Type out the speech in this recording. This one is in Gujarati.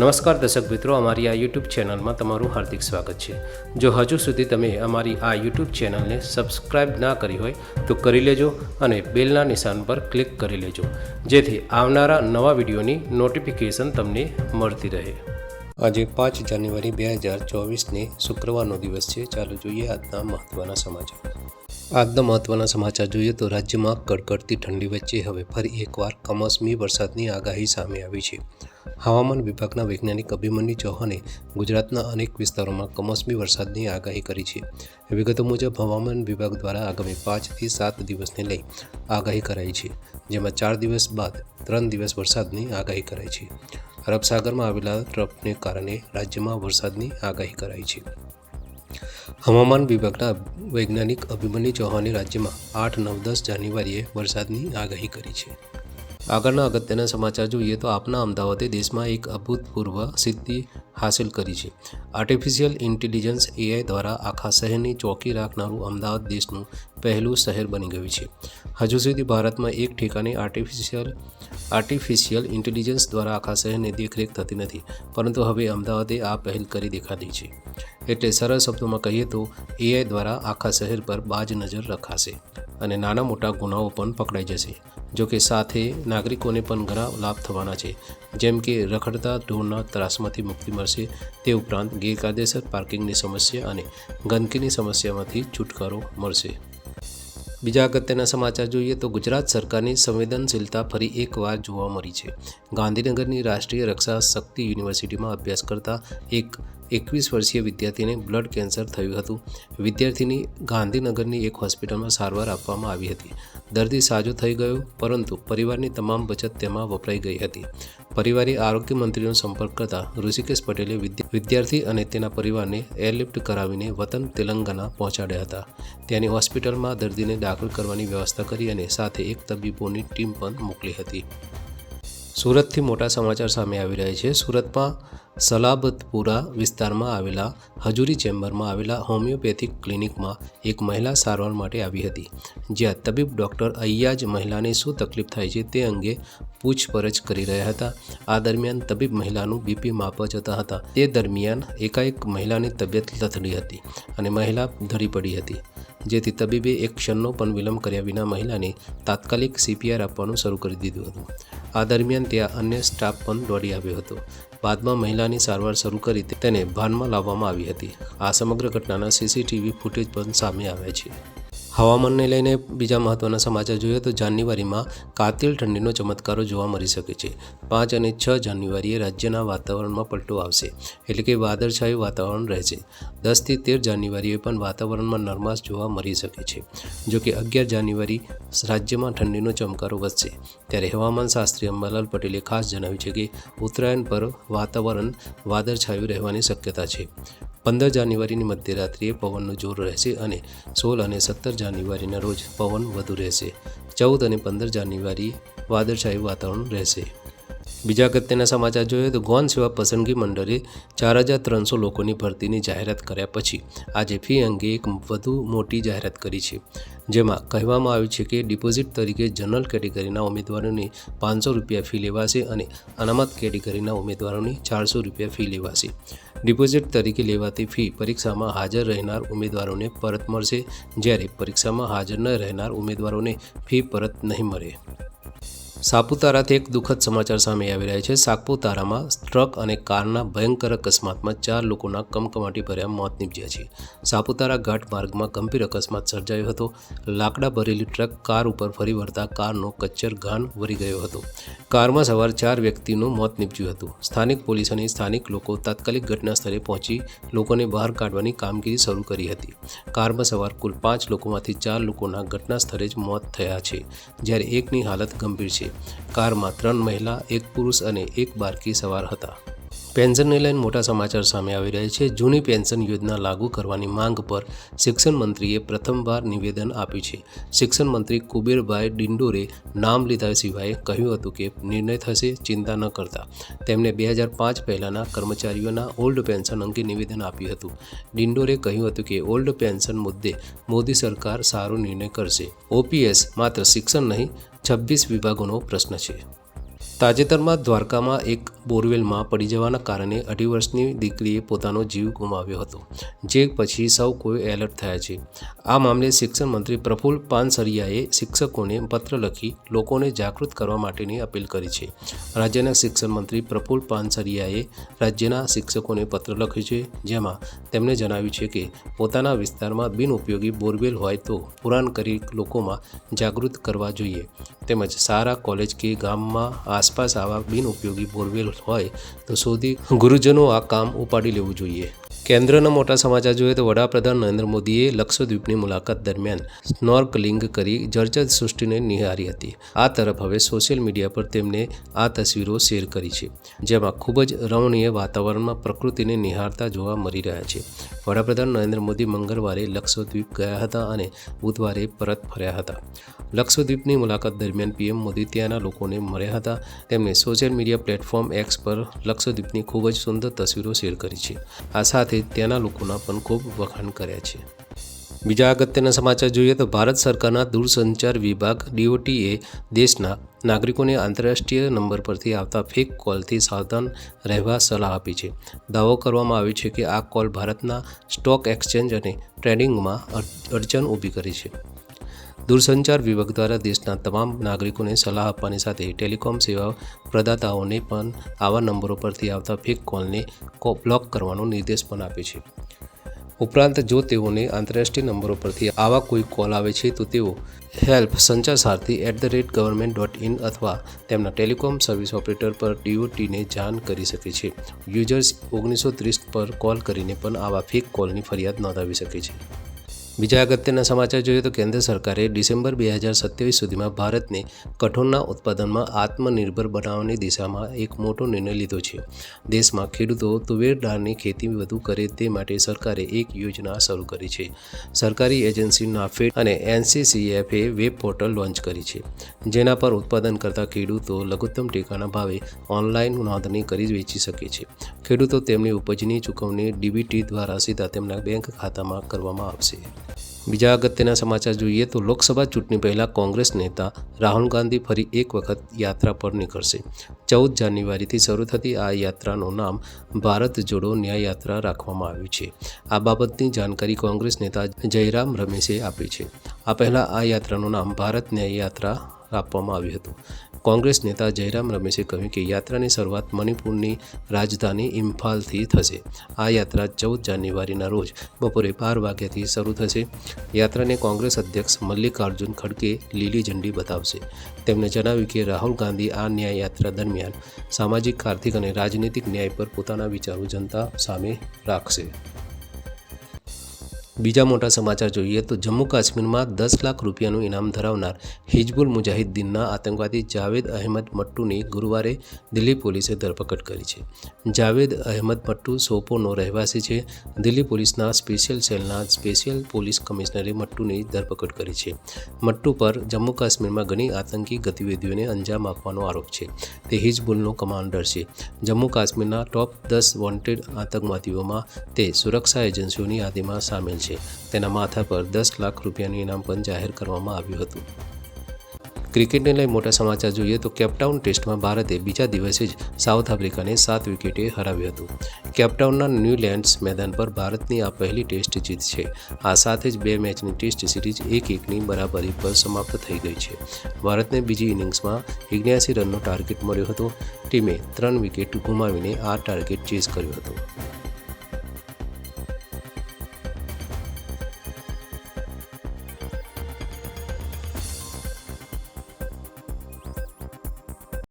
નમસ્કાર દર્શક મિત્રો, અમારી આ યુટ્યુબ ચેનલમાં તમારું હાર્દિક સ્વાગત છે. જો હજુ સુધી તમે અમારી આ યુટ્યુબ ચેનલને સબસ્ક્રાઇબ ના કરી હોય, તો કરી લેજો અને બેલના નિશાન પર ક્લિક કરી લેજો. જેથી આવનારા નવા વિડીયોની નોટિફિકેશન તમને મળતી રહે. આજે પાંચ જાન્યુઆરી બે હજાર ચોવીસને શુક્રવારનો દિવસ છે. ચાલો જોઈએ આજના મહત્ત્વના સમાચાર. આજના મહત્ત્વના સમાચાર જોઈએ તો રાજ્યમાં કડકડતી ઠંડી વચ્ચે હવે ફરી એકવાર કમોસમી વરસાદની આગાહી સામે આવી છે. હવામાન વિભાગના વૈજ્ઞાનિક અભિમન્યુ ચૌહાણે ગુજરાતના અનેક વિસ્તારોમાં કમોસમી વરસાદની આગાહી કરી છે. વિગતો મુજબ, હવામાન વિભાગ દ્વારા આગામી પાંચથી સાત દિવસને લઈ આગાહી કરાઈ છે, જેમાં ચાર દિવસ બાદ ત્રણ દિવસ વરસાદની આગાહી કરાઈ છે. અરબ સાગરમાં આવેલા ટ્રફને કારણે રાજ્યમાં વરસાદની આગાહી કરાઈ છે. હવામાન વિભાગના વૈજ્ઞાનિક અભિમન્યુ ચૌહાણે રાજ્યમાં આઠ, નવ, દસ જાન્યુઆરીએ વરસાદની આગાહી કરી છે. આગળના અગત્યના સમાચાર જોઈએ તો આપના અમદાવાદે દેશમાં એક અભૂતપૂર્વ સિદ્ધિ હાંસિલ કરી છે. આર્ટિફિશિયલ ઇન્ટેલિજન્સ એઆઈ દ્વારા આખા શહેરની ચોકી રાખનારું અમદાવાદ દેશનું પહેલું શહેર બની ગયું છે. હજુ સુધી ભારતમાં એક ઠેકાણે આર્ટિફિશિયલ આર્ટિફિશિયલ ઇન્ટેલિજન્સ દ્વારા આખા શહેરની દેખરેખ થતી નથી, પરંતુ હવે અમદાવાદે આ પહેલ કરી દેખાડી છે. એટલે સરળ શબ્દોમાં કહીએ તો એઆઈ દ્વારા આખા શહેર પર બાજ નજર રખાશે અને નાના મોટા ગુનાઓ પણ પકડાઈ જશે જોકે સાથે નાગરિકોને પણ ઘણા લાભ થવાના છે, જેમ કે રખડતા ઢોરના ત્રાસમાંથી મુક્તિ મળશે. તે ઉપરાંત ગેરકાયદેસર પાર્કિંગની સમસ્યા અને ગંદકીની સમસ્યામાંથી છુટકારો મળશે. બીજા અગત્યના સમાચાર જોઈએ તો ગુજરાત સરકારની સંવેદનશીલતા ફરી એકવાર જોવા મળી છે. ગાંધીનગરની રાષ્ટ્રીય રક્ષા શક્તિ યુનિવર્સિટીમાં અભ્યાસ કરતા એક એકવીસ વર્ષીય વિદ્યાર્થીને બ્લડ કેન્સર થયું હતું. વિદ્યાર્થીની ગાંધીનગરની એક હોસ્પિટલમાં સારવાર આપવામાં આવી હતી. દર્દી સાજો થઈ ગયો, પરંતુ પરિવારની તમામ બચત તેમાં વપરાઈ ગઈ હતી. પરિવારે આરોગ્ય મંત્રીનો સંપર્ક કરતા ઋષિકેશ પટેલે વિદ્યા- વિદ્યાર્થી અને તેના પરિવારને એરલિફ્ટ કરાવીને વતન તેલંગાણા પહોંચાડ્યા હતા. ત્યાંની હોસ્પિટલમાં દર્દીને દાખલ કરવાની વ્યવસ્થા કરી અને સાથે એક તબીબોની ટીમ પણ મોકલી હતી. સુરતથી મોટા સમાચાર સામે આવી રહ્યા છે. સુરતમાં સલાબતપુરા વિસ્તારમાં આવેલા હજુરી ચેમ્બરમાં આવેલા હોમિયોપેથિક ક્લિનિકમાં એક મહિલા સારવાર માટે આવી હતી. જ્યાં તબીબ ડૉક્ટર અય્યાજ મહિલાને શું તકલીફ થાય છે તે અંગે પૂછપરછ કરી રહ્યા હતા. આ દરમિયાન તબીબ મહિલાનું બીપી માપવા જતા હતા તે દરમિયાન એકાએક મહિલાની તબિયત લથડી હતી અને મહિલા ધરી પડી હતી. જેથી તબીબે એક ક્ષણનો પણ વિલંબ કર્યા વિના મહિલાને તાત્કાલિક સીપીઆર આપવાનું શરૂ કરી દીધું હતું. આ દરમિયાન ત્યાં અન્ય સ્ટાફ પણ દોડી આવ્યો હતો. બાદમાં મહિલાની સારવાર શરૂ કરી તેને ભાનમાં લાવવામાં આવી હતી. આ સમગ્ર ઘટનાના સીસીટીવી ફૂટેજ પણ સામે આવ્યા છે. હવામાનને લઈને બીજા મહત્ત્વના સમાચાર જોઈએ તો જાન્યુઆરીમાં કાતિલ ઠંડીનો ચમત્કારો જોવા મળી શકે છે. પાંચ અને છ જાન્યુઆરીએ રાજ્યના વાતાવરણમાં પલટો આવશે, એટલે કે વાદળછાયું વાતાવરણ રહેશે. દસથી તેર જાન્યુઆરીએ પણ વાતાવરણમાં નરમાશ જોવા મળી શકે છે. જો કે અગિયાર જાન્યુઆરી રાજ્યમાં ઠંડીનો ચમકારો વધશે. ત્યારે હવામાન શાસ્ત્રી અંબાલાલ પટેલે ખાસ જણાવ્યું છે કે ઉત્તરાયણ પર વાતાવરણ વાદળછાયું રહેવાની શક્યતા છે. પંદર જાન્યુઆરીની મધ્યરાત્રિએ પવનનું જોર રહેશે અને સોળ અને સત્તર જાન્યુઆરીના રોજ પવન વધુ રહેશે. ચૌદ અને પંદર જાન્યુઆરી વાદળછાયું વાતાવરણ રહેશે. બીજા અગત્યના સમાચાર જોઈએ તો ગૌણ સેવા પસંદગી મંડળે ચાર હજાર ત્રણસો લોકોની ભરતીની જાહેરાત કર્યા પછી આજે ફી અંગે એક વધુ મોટી જાહેરાત કરી છે. જેમાં કહેવામાં આવ્યું છે કે ડિપોઝિટ તરીકે જનરલ કેટેગરીના ઉમેદવારોની પાંચસો રૂપિયા ફી લેવાશે અને અનામત કેટેગરીના ઉમેદવારોની ચારસો રૂપિયા ફી લેવાશે. ડિપોઝિટ તરીકે લેવાતી ફી પરીક્ષામાં હાજર રહેનાર ઉમેદવારોને પરત મળશે. જ્યારે પરીક્ષામાં હાજર ન રહેનાર ઉમેદવારોને ફી પરત નહીં મળે. સાપુતારાથી એક દુઃખદ સમાચાર સામે આવી રહ્યા છે. સાપુતારામાં ટ્રક અને કારના ભયંકર અકસ્માતમાં ચાર લોકોના કમકમાટી ભર્યા મોત નીપજ્યા છે. સાપુતારા ઘાટ માર્ગમાં ગંભીર અકસ્માત સર્જાયો હતો. લાકડા ભરેલી ટ્રક કાર ઉપર ફરી વળતા કારનો કચ્ચર ઘાન વરી ગયો હતો. કારમાં સવાર ચાર વ્યક્તિનું મોત નીપજ્યું હતું. સ્થાનિક પોલીસ અને સ્થાનિક લોકો તાત્કાલિક ઘટના સ્થળે પહોંચી લોકોને બહાર કાઢવાની કામગીરી શરૂ કરી હતી. કારમાં સવાર કુલ પાંચ લોકોમાંથી ચાર લોકોના ઘટના સ્થળે જ મોત થયા છે, જ્યારે એકની હાલત ગંભીર છે. કારમાં ત્રણ મહિલા એક પુરુષ અને એક બાળકી સવાર હતા. પેન્શનને લઈને મોટા સમાચાર સામે આવી રહ્યા છે. જૂની પેન્શન યોજના લાગુ કરવાની માંગ પર શિક્ષણ મંત્રીએ પ્રથમવાર નિવેદન આપ્યું છે. શિક્ષણ મંત્રી કુબેરભાઈ ડિંડોરે નામ લીધા સિવાય કહ્યું હતું કે નિર્ણય થશે, ચિંતા ન કરતા. તેમણે બે હજાર પાંચ પહેલાંના કર્મચારીઓના ઓલ્ડ પેન્શન અંગે નિવેદન આપ્યું હતું. ડિંડોરે કહ્યું હતું કે ઓલ્ડ પેન્શન મુદ્દે મોદી સરકાર સારો નિર્ણય કરશે. ઓપીએસ માત્ર શિક્ષણ નહીં, છવ્વીસ વિભાગોનો પ્રશ્ન છે. તાજેતરમાં દ્વારકામાં એક બોરવેલમાં પડી જવાના કારણે અઢી વર્ષની દીકરીએ પોતાનો જીવ ગુમાવ્યો હતો. જે પછી સૌ કોઈ એલર્ટ થયા છે. આ મામલે શિક્ષણ મંત્રી પ્રફુલ પાનસરિયાએ શિક્ષકોને પત્ર લખી લોકોને જાગૃત કરવા માટેની અપીલ કરી છે. રાજ્યના શિક્ષણ મંત્રી પ્રફુલ પાનસરિયાએ રાજ્યના શિક્ષકોને પત્ર લખ્યું છે, જેમાં તેમણે જણાવ્યું છે કે પોતાના વિસ્તારમાં બિનઉપયોગી બોરવેલ હોય તો પુરાણ કરી લોકોમાં જાગૃત કરવા જોઈએ. તેમજ સારા કોલેજ કે ગામમાં આસપાસ આવા બિનઉપયોગી બોરવેલ હોય તો શોધી ગુરુજનો આ કામ ઉપાડી લેવું જોઈએ. કેન્દ્રના મોટા સમાચાર જોઈએ તો વડાપ્રધાન નરેન્દ્ર મોદીએ લક્ષદ્વીપની મુલાકાત દરમિયાન સ્નોર્કલિંગ કરી જર્જર સૃષ્ટિને નિહારી હતી. આ તરફ હવે સોશિયલ મીડિયા પર તેમને આ તસવીરો શેર કરી છે, જેમાં ખૂબ જ રમણીય વાતાવરણમાં પ્રકૃતિને નિહાળતા જોવા મળી રહ્યા છે. વડાપ્રધાન નરેન્દ્ર મોદી મંગળવારે લક્ષદ્વીપ ગયા હતા અને બુધવારે પરત ફર્યા હતા. લક્ષદ્વીપની મુલાકાત દરમિયાન પીએમ મોદી ત્યાંના લોકોને મળ્યા હતા. તેમણે સોશિયલ મીડિયા પ્લેટફોર્મ એક્સ પર લક્ષદ્વીપની ખૂબ જ સુંદર તસવીરો શેર કરી છે. આ સાથે ત્યાંના લોકોના પણ ખૂબ વખાણ કર્યા છે. બીજા અગત્યના સમાચાર જોઈએ તો ભારત સરકારના દૂરસંચાર વિભાગ ડીઓટીએ દેશના નાગરિકોને આંતરરાષ્ટ્રીય નંબર પરથી આવતા ફેક કોલથી સાવધાન રહેવા સલાહ આપી છે. દાવો કરવામાં આવ્યો છે કે આ કોલ ભારતના સ્ટોક એક્સચેન્જ અને ટ્રેડિંગમાં અડચણ ઊભી કરી છે. દૂરસંચાર વિભાગ દ્વારા દેશના તમામ નાગરિકોને સલાહ આપવાની સાથે ટેલિકોમ સેવા પ્રદાતાઓને પણ આવા નંબરો પરથી આવતા ફેક કોલને બ્લોક કરવાનો નિર્દેશ પણ આપ્યો છે. ઉપરાંત જો તેઓને આંતરરાષ્ટ્રીય નંબરો પરથી આવા કોઈ કોલ આવે છે, તો તેઓ help Sanchar Saathi at the rate government dot in અથવા તેમના ટેલિકોમ સર્વિસ ઓપરેટર પર ડીઓટીને જાણ કરી શકે છે. યુઝર્સ ઓગણીસો ત્રીસ પર કોલ કરીને પણ આવા ફેક કોલની ફરિયાદ નોંધાવી શકે છે. બીજા અગત્યના સમાચાર જોઈએ તો કેન્દ્ર સરકારે ડિસેમ્બર બે હજાર સત્યાવીસ સુધીમાં ભારતને કઠોળના ઉત્પાદનમાં આત્મનિર્ભર બનાવવાની દિશામાં એક મોટો નિર્ણય લીધો છે. દેશમાં ખેડૂતો તુવેર દાળની ખેતી વધુ કરે તે માટે સરકારે એક યોજના શરૂ કરી છે. સરકારી એજન્સી નાફેડ અને એનસીસીએફે વેબ પોર્ટલ લોન્ચ કરી છે, જેના પર ઉત્પાદન કરતા ખેડૂતો લઘુત્તમ ટેકાના ભાવે ઓનલાઈન નોંધણી કરી વેચી શકે છે. ખેડૂતો તેમની ઉપજની ચૂકવણી ડીબીટી દ્વારા સીધા તેમના બેંક ખાતામાં કરવામાં આવશે. બીજા અગત્યના સમાચાર જોઈએ તો લોકસભા ચૂંટણી પહેલાં કોંગ્રેસ નેતા રાહુલ ગાંધી ફરી એક વખત યાત્રા પર નીકળશે. ચૌદ જાન્યુઆરીથી શરૂ થતી આ યાત્રાનું નામ ભારત જોડો ન્યાય યાત્રા રાખવામાં આવ્યું છે. આ બાબતની જાણકારી કોંગ્રેસ નેતા જયરામ રમેશે આપી છે. આ પહેલાં આ યાત્રાનું નામ ભારત ન્યાય યાત્રા આપવામાં આવ્યું હતું. કોંગ્રેસ નેતા જયરામ રમેશે કહ્યું કે યાત્રાની શરૂઆત મણિપુરની રાજધાની ઇમ્ફાલથી થશે. આ યાત્રા ચૌદ જાન્યુઆરીના રોજ બપોરે બાર વાગ્યાથી શરૂ થશે. યાત્રાને કોંગ્રેસ અધ્યક્ષ મલ્લિકાર્જુન ખડગે લીલી ઝંડી બતાવશે. તેમણે જણાવ્યું કે રાહુલ ગાંધી આ ન્યાય યાત્રા દરમિયાન સામાજિક, આર્થિક અને રાજનીતિક ન્યાય પર પોતાના વિચારો જનતા સામે રાખશે. બીજા મોટા સમાચાર જોઈએ તો જમ્મુ કાશ્મીરમાં દસ લાખ રૂપિયાનું ઇનામ ધરાવનાર હિજબુલ મુજાહિદ્દીનના આતંકવાદી જાવેદ અહેમદ મટ્ટુની ગુરુવારે દિલ્હી પોલીસે ધરપકડ કરી છે. જાવેદ અહેમદ મટ્ટુ સોપોનો રહેવાસી છે. દિલ્હી પોલીસના સ્પેશિયલ સેલના સ્પેશિયલ પોલીસ કમિશનરે મટ્ટુની ધરપકડ કરી છે. મટ્ટુ પર જમ્મુ કાશ્મીરમાં ઘણી આતંકી ગતિવિધિઓને અંજામ આપવાનો આરોપ છે. તે હિજબુલનો કમાન્ડર છે. જમ્મુ કાશ્મીરના ટોપ દસ વોન્ટેડ આતંકવાદીઓમાં તે સુરક્ષા એજન્સીઓની યાદીમાં સામેલ છે. તેના માથા પર દસ લાખ રૂપિયાનું ઇનામ પણ જાહેર કરવામાં આવ્યું હતું. ક્રિકેટને લઈ મોટા સમાચાર જોઈએ તો કેપટાઉન ટેસ્ટમાં ભારતે બીજા દિવસે જ સાઉથ આફ્રિકાને સાત વિકેટે હરાવ્યું હતું. કેપટાઉનના ન્યૂલેન્ડ્સ મેદાન પર ભારતની આ પહેલી ટેસ્ટ જીત છે. આ સાથે જ બે મેચની ટેસ્ટ સિરીઝ એક એકની બરાબરી પર સમાપ્ત થઈ ગઈ છે. ભારતને બીજી ઇનિંગ્સમાં એગ્યાસી રનનો ટાર્ગેટ મળ્યો હતો. ટીમે ત્રણ વિકેટ ગુમાવીને આ ટાર્ગેટ ચેઝ કર્યો હતો.